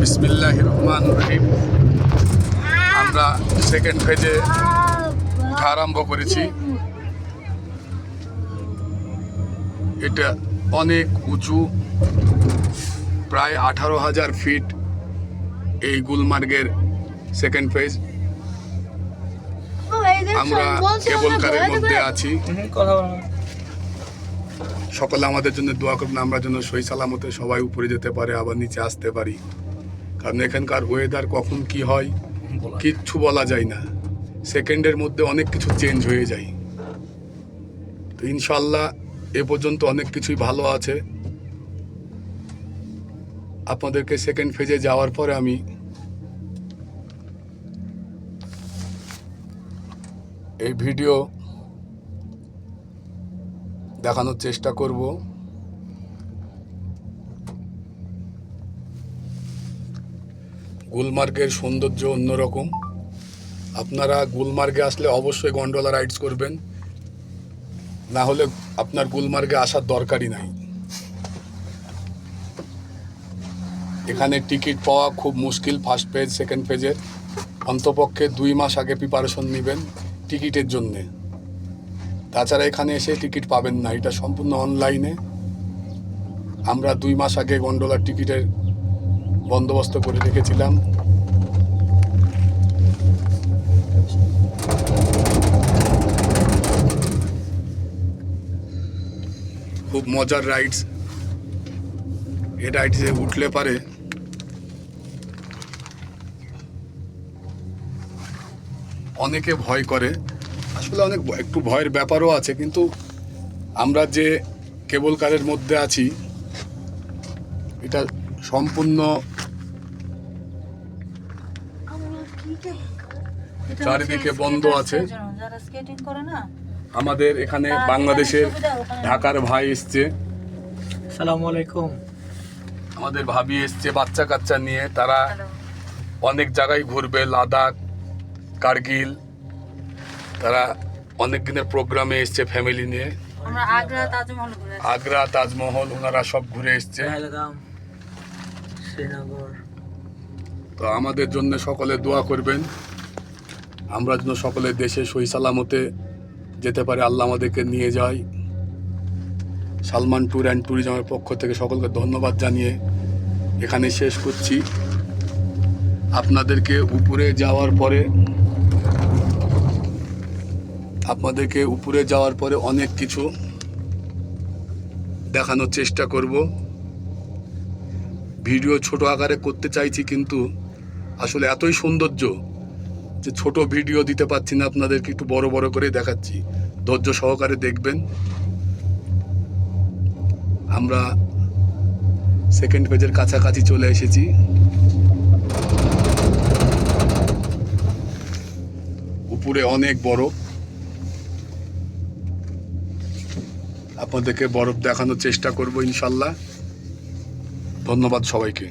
বিসমিল্লাহ রহমান রহিম আমরা সেকেন্ড ফেজে ওঠা আরম্ভ করেছি। এটা অনেক উঁচু, প্রায় আঠারো হাজার ফিট এই গুলমার্গের সেকেন্ড ফেজ আমরা কেবল কারের মধ্যে আছি। সকলে আমাদের জন্য দোয়া করবেন, আমরা যেন সই সালামতে সবাই উপরে যেতে পারে, আবার নিচে আসতে পারি। কারণ এখানকার ওয়েদার কখন কি হয় কিচ্ছু বলা যায় না। সেকেন্ডের মধ্যে অনেক কিছু চেঞ্জ হয়ে যায়। তো ইনশাল্লাহ এ পর্যন্ত অনেক কিছুই ভালো আছে। আপনাদেরকে সেকেন্ড ফেজে যাওয়ার পরে আমি এই ভিডিও দেখানোর চেষ্টা করব। গুলমার্গের সৌন্দর্য অন্যরকম। আপনারা গুলমার্গে আসলে অবশ্যই গন্ডোলা রাইডস করবেন। না হলে আপনার গুলমার্গে আসার দরকারই নাই। এখানে টিকিট পাওয়া খুব মুশকিল ফার্স্ট পেজ, সেকেন্ড পেজের। অন্তপক্ষে দুই মাস আগে প্রিপারেশন নেবেন টিকিটের জন্যে। তাছাড়া এখানে এসে টিকিট পাবেন না, এটা সম্পূর্ণ অনলাইনে আমরা দুই মাস আগে গন্ডোলার টিকিটের বন্দোবস্ত করে রেখেছিলাম। খুব মজার রাইডস এ রাইডসে উঠলে পারে। অনেকে ভয় করে। আসলে অনেক একটু ভয়ের ব্যাপারও আছে, কিন্তু আমরা যে কেবল কারের মধ্যে আছি, এটা সম্পূর্ণ চারিদিকে বন্ধ আছে। যারা স্কেটিং করে না আমাদের এখানে বাংলাদেশের ঢাকার ভাই এসছে। সালাম আলাইকুম। আমাদের ভাবি এসছে বাচ্চা কাচ্চা নিয়ে তারা অনেক জায়গায় ঘুরবে লাদাখ কার্গিল। তারা অনেক দিনের প্রোগ্রামে এসছে ফ্যামিলি নিয়ে। আগ্রা তাজমহল ওনারা সব ঘুরে এসছে। শ্রীনগর। তো আমাদের জন্য সকলে দোয়া করবেন। আমরা যেন সকলে দেশে সই সালামতে যেতে পারে, আল্লাহ আমাদেরকে নিয়ে যায়। সালমান ট্যুর অ্যান্ড ট্যুরিজমের পক্ষ থেকে সকলকে ধন্যবাদ জানিয়ে এখানে শেষ করছি। আপনাদেরকে উপরে যাওয়ার পরে, আপনাদেরকে উপরে যাওয়ার পরে অনেক কিছু দেখানোর চেষ্টা করব। ভিডিও ছোট আকারে করতে চাইছি কিন্তু আসলে এতই সৌন্দর্য যে ছোট ভিডিও দিতে পারছি না, আপনাদেরকে একটু বড় বড় করে দেখাচ্ছি। ধৈর্য সহকারে দেখবেন। আমরা সেকেন্ড পেজের কাছাকাছি চলে এসেছি। উপরে অনেক বরফ। আপনাদেরকে বরফ দেখানোর চেষ্টা করব ইনশাল্লাহ। ধন্যবাদ সবাইকে।